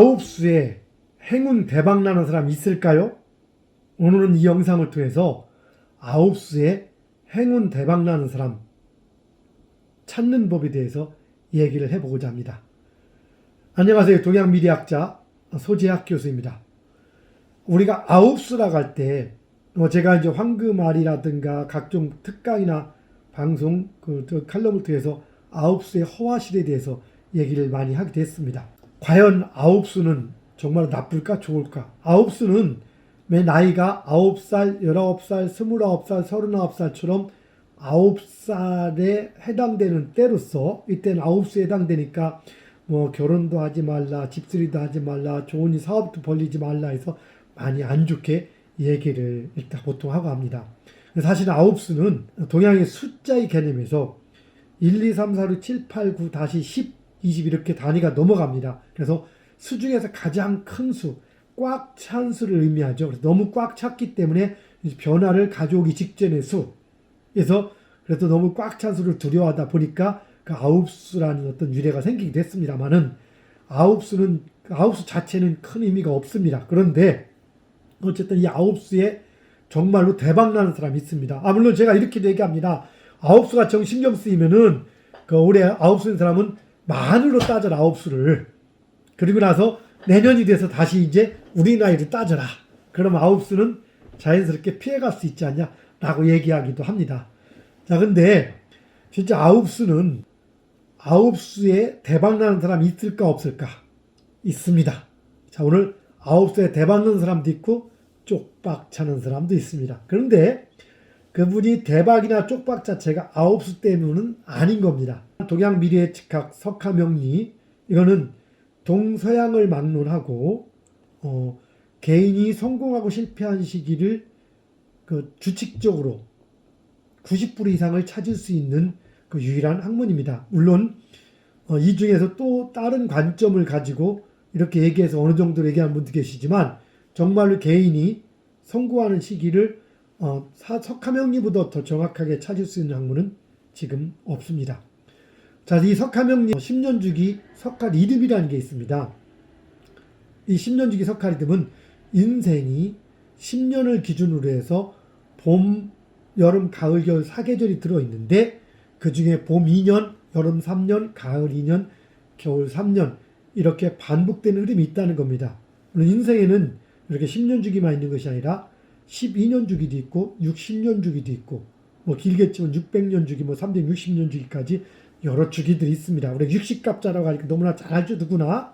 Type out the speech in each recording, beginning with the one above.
아홉 수에 행운 대박 나는 사람 있을까요? 오늘은 이 영상을 통해서 아홉 수에 행운 대박 나는 사람 찾는 법에 대해서 얘기를 해보고자 합니다. 안녕하세요. 동양 미래학자 소재학 교수입니다. 우리가 아홉 수라고 할때 뭐 제가 이제 황금알이라든가 각종 특강이나 방송 그, 저 칼럼을 통해서 아홉 수의 허화실에 대해서 얘기를 많이 하게 됐습니다. 과연 아홉 수는 정말 나쁠까 좋을까? 아홉 수는 매 나이가 아홉 살, 열아홉 살, 스물아홉 살, 서른아홉 살처럼 아홉 살에 해당되는 때로서 이때는 아홉 수에 해당되니까 뭐 결혼도 하지 말라, 집수리도 하지 말라, 좋은 사업도 벌리지 말라 해서 많이 안 좋게 얘기를 일단 보통 하고 합니다. 사실 아홉 수는 동양의 숫자의 개념에서 1, 2, 3, 4, 6, 7, 8, 9, 다시 10, 20 이렇게 단위가 넘어갑니다. 그래서 수 중에서 가장 큰 수, 꽉 찬 수를 의미하죠. 그래서 너무 꽉 찼기 때문에 변화를 가져오기 직전의 수. 그래서 그래도 너무 꽉 찬 수를 두려워하다 보니까 그 아홉 수라는 어떤 유래가 생기기도 했습니다만은 아홉 수는 아홉 수 자체는 큰 의미가 없습니다. 그런데 어쨌든 이 아홉 수에 정말로 대박 나는 사람이 있습니다. 아 물론 제가 이렇게도 얘기합니다. 아홉 수가 정 신경 쓰이면은 그 올해 아홉 수인 사람은 만으로 따져라 아홉 수를 그리고 나서 내년이 돼서 다시 이제 우리 나이를 따져라. 그럼 아홉 수는 자연스럽게 피해갈 수 있지 않냐 라고 얘기하기도 합니다. 자 근데 진짜 아홉 수는 아홉 수에 대박 나는 사람이 있을까 없을까? 있습니다. 자 오늘 아홉 수에 대박 나는 사람도 있고 쪽박 차는 사람도 있습니다. 그런데 그분이 대박이나 쪽박 자체가 아홉 수 때문은 아닌 겁니다. 동양 미래의 직학 석하명리 이거는 동서양을 막론하고 어, 개인이 성공하고 실패한 시기를 그 주칙적으로 90% 이상을 찾을 수 있는 그 유일한 학문입니다. 물론 어, 이 중에서 또 다른 관점을 가지고 이렇게 얘기해서 어느 정도 얘기하는 분도 계시지만 정말로 개인이 성공하는 시기를 어, 석하명리보다 더 정확하게 찾을 수 있는 학문은 지금 없습니다. 자, 이 석하명리 10년 주기 석하 리듬이라는 게 있습니다. 이 10년 주기 석하 리듬은 인생이 10년을 기준으로 해서 봄, 여름, 가을, 겨울 4계절이 들어있는데 그 중에 봄 2년, 여름 3년, 가을 2년, 겨울 3년 이렇게 반복되는 흐름이 있다는 겁니다. 물론 인생에는 이렇게 10년 주기만 있는 것이 아니라 12년 주기도 있고 60년 주기도 있고 뭐 길겠지만 600년 주기 뭐 360년 주기까지 여러 주기들이 있습니다. 우리 60갑자라고 하니까 너무나 잘 알죠 누구나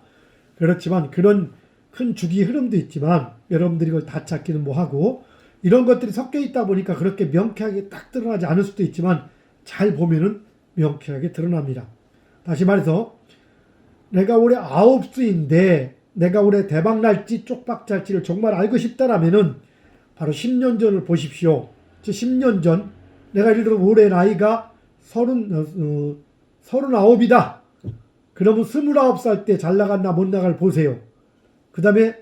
그렇지만 그런 큰 주기 흐름도 있지만 여러분들이 이걸 다 찾기는 뭐하고 이런 것들이 섞여 있다 보니까 그렇게 명쾌하게 딱 드러나지 않을 수도 있지만 잘 보면은 명쾌하게 드러납니다. 다시 말해서 내가 올해 아홉 수인데 내가 올해 대박 날지 쪽박 잘지를 정말 알고 싶다라면은 바로 10년 전을 보십시오. 즉 10년 전 내가 예를 들어 올해 나이가 서른 어, 서른아홉이다. 그러면 스물아홉 살때 잘 나갔나 못 나갈 보세요. 그 다음에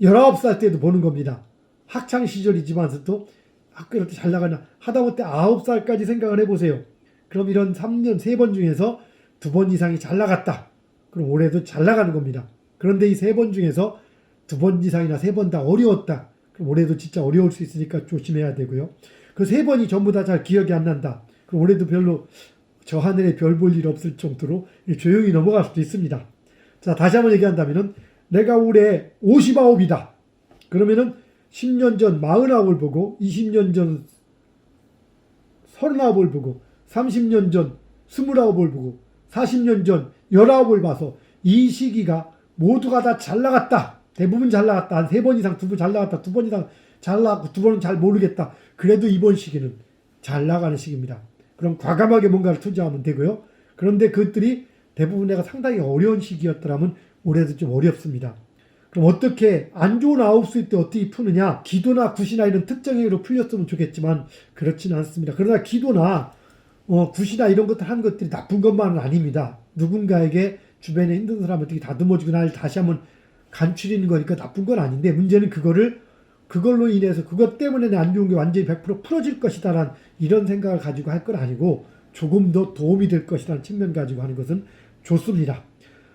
열아홉 살 때도 보는 겁니다. 학창 시절이지만서도 학교 이렇게 잘 나가나 하다못해 아홉 살까지 생각을 해보세요. 그럼 이런 3년 세번 중에서 두 번 이상이 잘 나갔다. 그럼 올해도 잘 나가는 겁니다. 그런데 이 세 번 중에서 두 번 이상이나 세 번 다 어려웠다. 올해도 진짜 어려울 수 있으니까 조심해야 되고요. 그 세 번이 전부 다 잘 기억이 안 난다. 그럼 올해도 별로 저 하늘에 별 볼 일 없을 정도로 조용히 넘어갈 수도 있습니다. 자, 다시 한번 얘기한다면은 내가 올해 59이다. 그러면은 10년 전 49을 보고 20년 전 39을 보고 30년 전 29을 보고 40년 전 19을 봐서 이 시기가 모두가 다 잘 나갔다. 대부분 잘 나갔다. 한 세 번 이상, 두 번 잘 나갔다. 두 번 이상 잘 나갔고, 두 번은 잘 모르겠다. 그래도 이번 시기는 잘 나가는 시기입니다. 그럼 과감하게 뭔가를 투자하면 되고요. 그런데 그것들이 대부분 내가 상당히 어려운 시기였더라면 올해도 좀 어렵습니다. 그럼 어떻게 안 좋은 아홉수 때 어떻게 푸느냐? 기도나 굿이나 이런 특정 행위로 풀렸으면 좋겠지만 그렇지는 않습니다. 그러나 기도나 어, 굿이나 이런 것들 하는 것들이 나쁜 것만은 아닙니다. 누군가에게 주변에 힘든 사람 어떻게 다듬어주고 날 다시 한번 간추리는 거니까 나쁜 건 아닌데 문제는 그거를 그걸로 인해서 그것 때문에 내 안 좋은 게 완전히 100% 풀어질 것이다라는 이런 생각을 가지고 할 건 아니고 조금 더 도움이 될 것이라는 측면 가지고 하는 것은 좋습니다.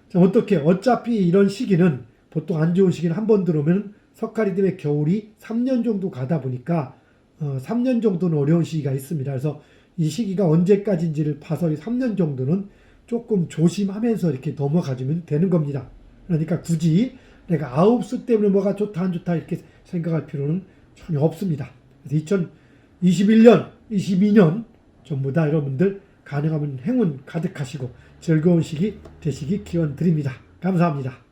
자, 어떻게 어차피 이런 시기는 보통 안 좋은 시기는 한 번 들어오면 석가리 때문에 겨울이 3년 정도 가다 보니까 어, 3년 정도는 어려운 시기가 있습니다. 그래서 이 시기가 언제까지인지를 봐서 이 3년 정도는 조금 조심하면서 이렇게 넘어가주면 되는 겁니다. 그러니까 굳이 내가 아홉 수 때문에 뭐가 좋다 안 좋다 이렇게 생각할 필요는 전혀 없습니다. 그래서 2021년, 22년 전부 다 여러분들 가능하면 행운 가득하시고 즐거운 시기 되시기 기원 드립니다. 감사합니다.